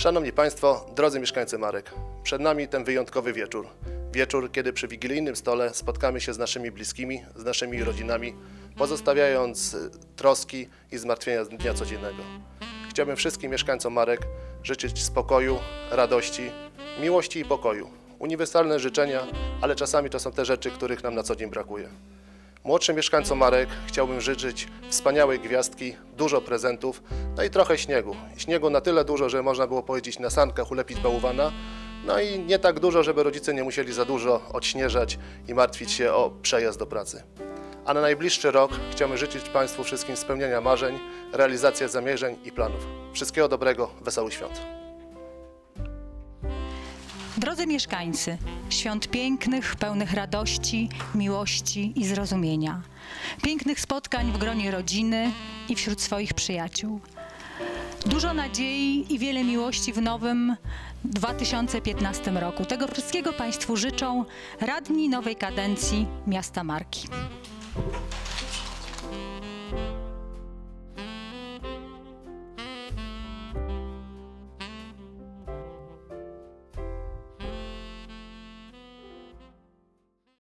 Szanowni Państwo, drodzy mieszkańcy Marek, przed nami ten wyjątkowy wieczór. Wieczór, kiedy przy wigilijnym stole spotkamy się z naszymi bliskimi, z naszymi rodzinami, pozostawiając y, troski i zmartwienia z dnia codziennego. Chciałbym wszystkim mieszkańcom Marek życzyć spokoju, radości, miłości i pokoju. Uniwersalne życzenia, ale czasami to są te rzeczy, których nam na co dzień brakuje. Młodszym mieszkańcom Marek chciałbym życzyć wspaniałej gwiazdki, dużo prezentów, no i trochę śniegu. Śniegu na tyle dużo, że można było pojeździć na sankach, ulepić bałwana, no i nie tak dużo, żeby rodzice nie musieli za dużo odśnieżać i martwić się o przejazd do pracy. A na najbliższy rok chciałbym życzyć Państwu wszystkim spełnienia marzeń, realizacji zamierzeń i planów. Wszystkiego dobrego, wesołych świąt. Drodzy mieszkańcy, świąt pięknych, pełnych radości, miłości i zrozumienia. Pięknych spotkań w gronie rodziny i wśród swoich przyjaciół. Dużo nadziei i wiele miłości w nowym 2015 roku. Tego wszystkiego Państwu życzą radni nowej kadencji miasta Marki.